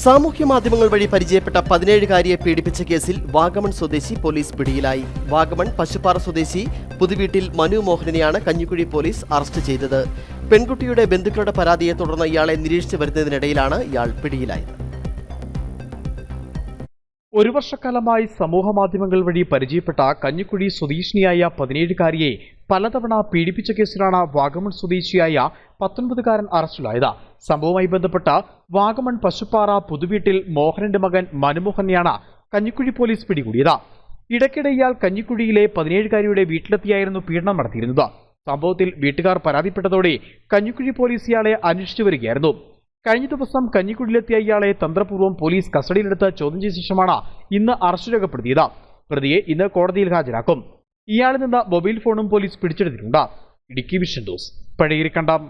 സാമൂഹ്യ മാധ്യമങ്ങൾ വഴി പരിചയപ്പെട്ട പതിനേഴുകാരിയെ പീഡിപ്പിച്ച കേസിൽ വാഗമൺ സ്വദേശി പോലീസ് പിടിയിലായി. വാഗമൺ പശുപ്പാറ സ്വദേശി പുതുവീട്ടിൽ മനു മോഹനനെയാണ് കഞ്ഞിക്കുഴി പോലീസ് അറസ്റ്റ് ചെയ്തത്. പെൺകുട്ടിയുടെ ബന്ധുക്കളുടെ പരാതിയെ തുടർന്ന് ഇയാളെ നിരീക്ഷിച്ചു വരുന്നതിനിടയിലാണ് ഇയാൾ പിടിയിലായത്. ഒരു വർഷക്കാലമായി സമൂഹ മാധ്യമങ്ങൾ വഴി പരിചയപ്പെട്ട കഞ്ഞിക്കുഴി സ്വദേശിനിയായ പതിനേഴുകാരിയെ പലതവണ പീഡിപ്പിച്ച കേസിലാണ് വാഗമൺ സ്വദേശിയായ പത്തൊൻപതുകാരൻ അറസ്റ്റിലായത്. സംഭവവുമായി ബന്ധപ്പെട്ട വാഗമൺ പശുപ്പാറ പുതുവീട്ടിൽ മോഹനന്റെ മകൻ മനുമോഹനെയാണ് കഞ്ഞിക്കുഴി പോലീസ് പിടികൂടിയത്. ഇടയ്ക്കിടെ ഇയാൾ കഞ്ഞിക്കുഴിയിലെ പതിനേഴുകാരിയുടെ വീട്ടിലെത്തിയായിരുന്നു പീഡനം നടത്തിയിരുന്നത്. സംഭവത്തിൽ വീട്ടുകാർ പരാതിപ്പെട്ടതോടെ കഞ്ഞിക്കുഴി പോലീസ് ഇയാളെ അന്വേഷിച്ചു വരികയായിരുന്നു. കഴിഞ്ഞ ദിവസം കഞ്ഞിക്കുഴിയിലെത്തിയ ഇയാളെ തന്ത്രപൂർവം പോലീസ് കസ്റ്റഡിയിലെടുത്ത് ചോദ്യം ചെയ്ത ശേഷമാണ് ഇന്ന് അറസ്റ്റ് രേഖപ്പെടുത്തിയത്. പ്രതിയെ ഇന്ന് കോടതിയിൽ ഹാജരാക്കും. ഇയാളിൽ നിന്ന് മൊബൈൽ ഫോണും പോലീസ് പിടിച്ചെടുത്തിട്ടുണ്ട്? Idukki vision news. പഴയിരിക്കണ്ടം